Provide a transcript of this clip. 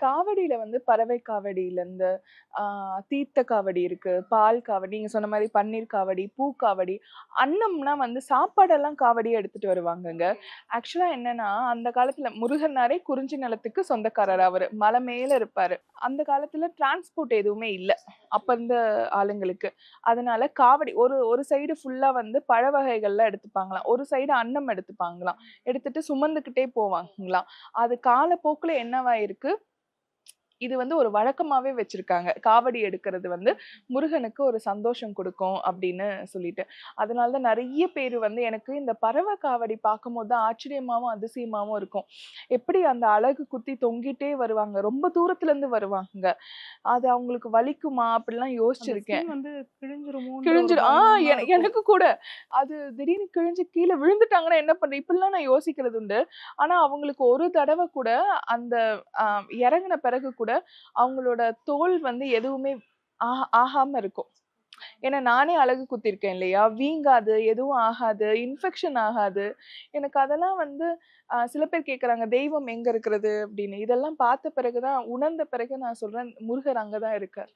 காவடியில வந்து பறவை காவடியில இருந்து தீர்த்த காவடி இருக்கு பால் காவடி நீங்க சொன்ன மாதிரி பன்னீர் காவடி பூ காவடி அன்னம்னா வந்து சாப்பாடெல்லாம் காவடியை எடுத்துட்டு வருவாங்கங்க. ஆக்சுவலா என்னன்னா அந்த காலத்துல முருகனாரே குறிஞ்சி நிலத்துக்கு சொந்தக்காரர் அவரு. மலை மேல இருப்பாரு. அந்த காலத்துல டிரான்ஸ்போர்ட் எதுவுமே இல்லை. அப்ப இருந்த ஆளுங்களுக்கு. அதனால காவடி ஒரு ஒரு சைடு ஃபுல்லா வந்து பழ வகைகள்லாம் எடுத்துப்பாங்களாம். ஒரு சைடு அன்னம் எடுத்துப்பாங்களாம். எடுத்துட்டு சுமந்துக்கிட்டே போவாங்களாம். அது காலப்போக்கில் என்னவாயிருக்கு இது வந்து ஒரு வழக்கமாவே வச்சிருக்காங்க. காவடி எடுக்கிறது வந்து முருகனுக்கு ஒரு சந்தோஷம் கொடுக்கும் அப்படின்னு சொல்லிட்டு. அதனால தான் நிறைய பேர் வந்து எனக்கு இந்த பறவை காவடி பார்க்கும்போது தான் ஆச்சரியமாவும் அதிசயமாவும் இருக்கும். எப்படி அந்த அழகு குத்தி தொங்கிட்டே வருவாங்க? ரொம்ப தூரத்துல இருந்து வருவாங்க. அது அவங்களுக்கு வலிக்குமா? அப்படிலாம் யோசிச்சிருக்கேன். வந்து கிழிஞ்சிருமோ. கிழிஞ்சிரு ஆ என- எனக்கு கூட. அது திடீர்னு கிழிஞ்சு கீழே விழுந்துட்டாங்கன்னா என்ன பண்ற இப்படிலாம் நான் யோசிக்கிறது உண்டு. ஆனா அவங்களுக்கு ஒரு தடவை கூட அந்த ஆஹ், இறங்குன பிறகு கூட அவங்களோட தோல் வந்து எதுவுமே ஆகாம இருக்கும். ஏன்னா நானே அழகு குத்திருக்கேன் இல்லையா? வீங்காது எதுவும் ஆகாது இன்ஃபெக்ஷன் ஆகாது. எனக்கு அதெல்லாம் வந்து சில பேர் கேக்குறாங்க தெய்வம் எங்க இருக்கிறது? அப்படின்னு. இதெல்லாம் பார்த்த பிறகுதான் உணர்ந்த பிறகு நான் சொல்றேன் முருகர் அங்கதான் இருக்கார்.